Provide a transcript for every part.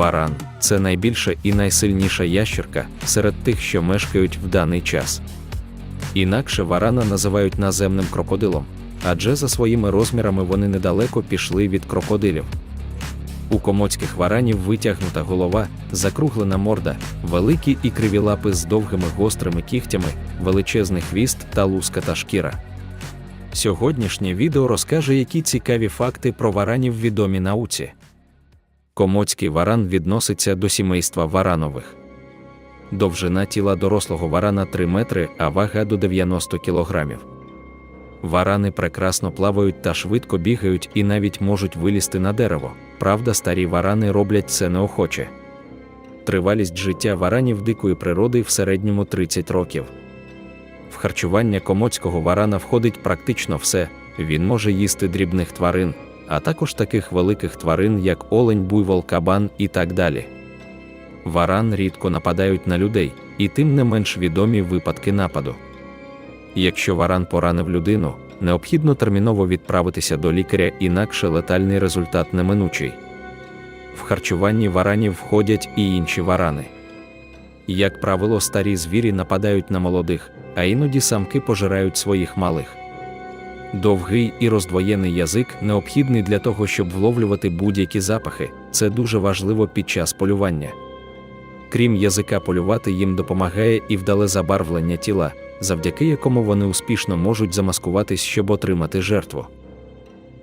Варан це найбільша і найсильніша ящерка серед тих, що мешкають в даний час. Інакше варана називають наземним крокодилом, адже за своїми розмірами вони недалеко пішли від крокодилів. У комоцьких варанів витягнута голова, закруглена морда, великі і криві лапи з довгими гострими кігтями, величезний хвіст та луската шкіра. Сьогоднішнє відео розкаже, які цікаві факти про варанів відомі науці. Комоцький варан відноситься до сімейства варанових. Довжина тіла дорослого варана 3 метри, а вага до 90 кілограмів. Варани прекрасно плавають та швидко бігають і навіть можуть вилізти на дерево. Правда, старі варани роблять це неохоче. Тривалість життя варанів дикої природи в середньому 30 років. В харчування комоцького варана входить практично все, він може їсти дрібних тварин, а також таких великих тварин, як олень, буйвол, кабан і так далі. Варан рідко нападають на людей, і тим не менш відомі випадки нападу. Якщо варан поранив людину, необхідно терміново відправитися до лікаря, інакше летальний результат неминучий. В харчуванні варанів входять і інші варани. Як правило, старі звірі нападають на молодих, а іноді самки пожирають своїх малих. Довгий і роздвоєний язик необхідний для того, щоб вловлювати будь-які запахи, це дуже важливо під час полювання. Крім язика, полювати їм допомагає і вдале забарвлення тіла, завдяки якому вони успішно можуть замаскуватись, щоб отримати жертву.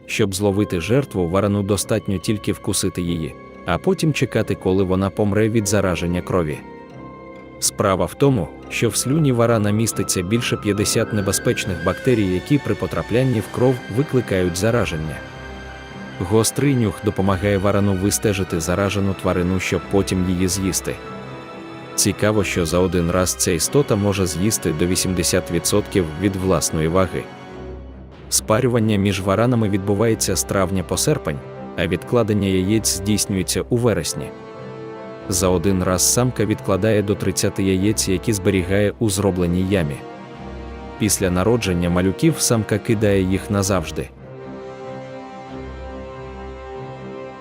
Щоб зловити жертву, варану достатньо тільки вкусити її, а потім чекати, коли вона помре від зараження крові. Справа в тому, що в слюні варана міститься більше 50 небезпечних бактерій, які при потраплянні в кров викликають зараження. Гострий нюх допомагає варану вистежити заражену тварину, щоб потім її з'їсти. Цікаво, що за один раз ця істота може з'їсти до 80% від власної ваги. Спарювання між варанами відбувається з травня по серпень, а відкладення яєць здійснюється у вересні. За один раз самка відкладає до 30 яєць, які зберігає у зробленій ямі. Після народження малюків самка кидає їх назавжди.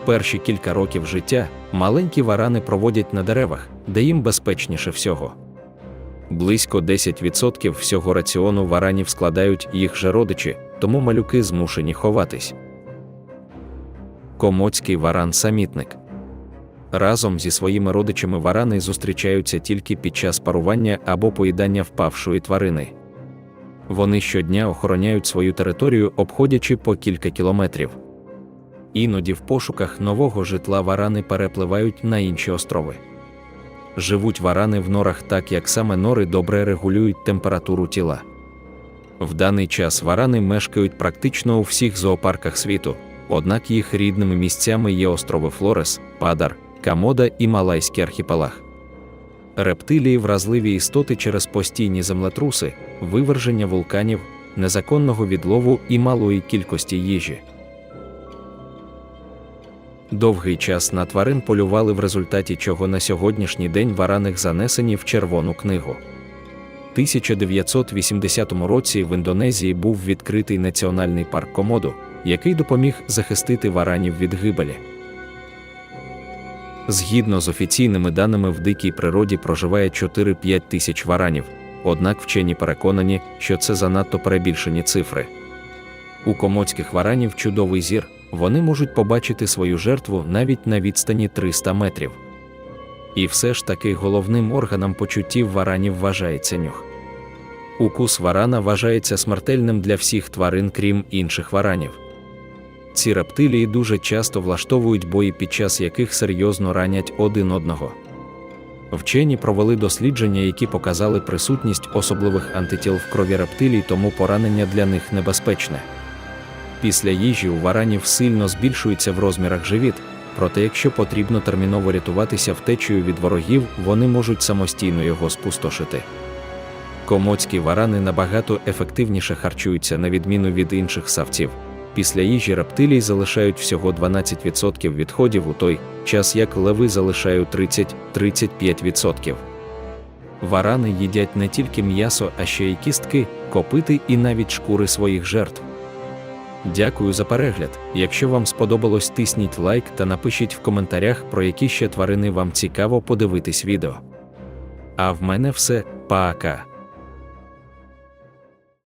Перші кілька років життя маленькі варани проводять на деревах, де їм безпечніше всього. Близько 10% всього раціону варанів складають їх же родичі, тому малюки змушені ховатись. Комоцький варан самітник. Разом зі своїми родичами варани зустрічаються тільки під час парування або поїдання впавшої тварини. Вони щодня охороняють свою територію, обходячи по кілька кілометрів. Іноді в пошуках нового житла варани перепливають на інші острови. Живуть варани в норах так, як саме нори добре регулюють температуру тіла. В даний час варани мешкають практично у всіх зоопарках світу, однак їх рідними місцями є острови Флорес, Падар, Камода і Малайський архіпелаг. Рептилії вразливі істоти через постійні землетруси, виверження вулканів, незаконного відлову і малої кількості їжі. Довгий час на тварин полювали в результаті чого на сьогоднішній день вараних занесені в Червону книгу. 1980 році в Індонезії був відкритий національний парк Комоду, який допоміг захистити варанів від гибелі. Згідно з офіційними даними, в дикій природі проживає 4-5 тисяч варанів, однак вчені переконані, що це занадто перебільшені цифри. У комоцьких варанів чудовий зір, вони можуть побачити свою жертву навіть на відстані 300 метрів. І все ж таки головним органом почуттів варанів вважається нюх. Укус варана вважається смертельним для всіх тварин, крім інших варанів. Ці рептилії дуже часто влаштовують бої, під час яких серйозно ранять один одного. Вчені провели дослідження, які показали присутність особливих антитіл в крові рептилій, тому поранення для них небезпечне. Після їжі у варанів сильно збільшується в розмірах живіт, проте якщо потрібно терміново рятуватися втечею від ворогів, вони можуть самостійно його спустошити. Комоцькі варани набагато ефективніше харчуються на відміну від інших савців. Після їжі рептилій залишають всього 12% відходів у той час, як леви залишають 30-35%. Варани їдять не тільки м'ясо, а ще й кістки, копити і навіть шкури своїх жертв. Дякую за перегляд. Якщо вам сподобалось, тисніть лайк та напишіть в коментарях, про які ще тварини вам цікаво подивитись відео. А в мене все, пока.